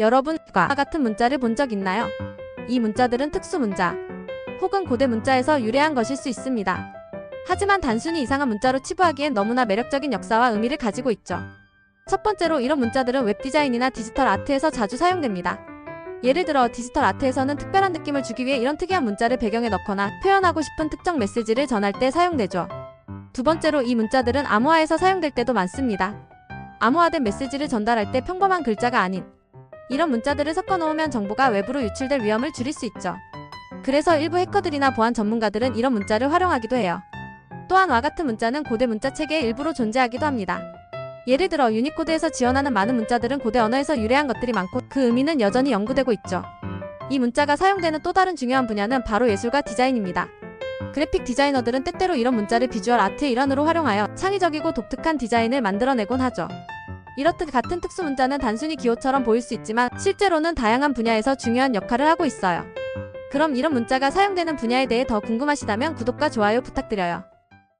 여러분과 같은 문자를 본 적 있나요? 이 문자들은 특수 문자 혹은 고대 문자에서 유래한 것일 수 있습니다. 하지만 단순히 이상한 문자로 치부하기엔 너무나 매력적인 역사와 의미를 가지고 있죠. 첫 번째로 이런 문자들은 웹 디자인이나 디지털 아트에서 자주 사용됩니다. 예를 들어 디지털 아트에서는 특별한 느낌을 주기 위해 이런 특이한 문자를 배경에 넣거나 표현하고 싶은 특정 메시지를 전할 때 사용되죠. 두 번째로 이 문자들은 암호화에서 사용될 때도 많습니다. 암호화된 메시지를 전달할 때 평범한 글자가 아닌 이런 문자들을 섞어 놓으면 정보가 외부로 유출될 위험을 줄일 수 있죠. 그래서 일부 해커들이나 보안 전문가들은 이런 문자를 활용하기도 해요. 또한 와 같은 문자는 고대 문자 체계의 일부로 존재하기도 합니다. 예를 들어 유니코드에서 지원하는 많은 문자들은 고대 언어에서 유래한 것들이 많고 그 의미는 여전히 연구되고 있죠. 이 문자가 사용되는 또 다른 중요한 분야는 바로 예술과 디자인입니다. 그래픽 디자이너들은 때때로 이런 문자를 비주얼 아트의 일환으로 활용하여 창의적이고 독특한 디자인을 만들어내곤 하죠. 이렇듯 같은 특수 문자는 단순히 기호처럼 보일 수 있지만 실제로는 다양한 분야에서 중요한 역할을 하고 있어요. 그럼 이런 문자가 사용되는 분야에 대해 더 궁금하시다면 구독과 좋아요 부탁드려요.